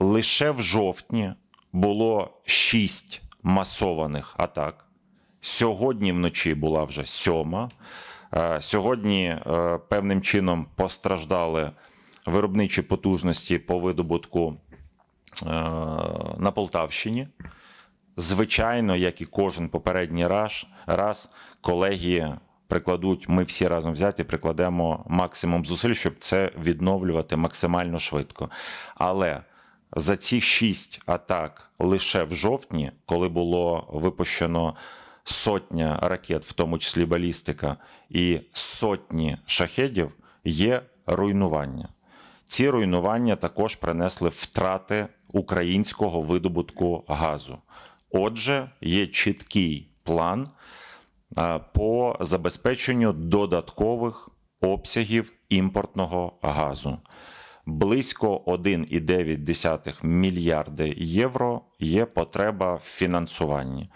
лише в жовтні було 6 масованих атак. Сьогодні вночі була вже сьома. Е, Сьогодні е, певним чином постраждали виробничі потужності по видобутку е, на Полтавщині. Звичайно, як і кожен попередній раз, раз колеги прикладуть, ми всі разом взяті, прикладемо максимум зусиль, щоб це відновлювати максимально швидко. Але за ці шість атак лише в жовтні, коли було випущено сотня ракет, в тому числі балістика, і сотні шахедів, є руйнування. Ці руйнування також принесли втрати українського видобутку газу. Отже, є чіткий план по забезпеченню додаткових обсягів імпортного газу. Близько 1,9 мільярди євро є потреба в фінансуванні.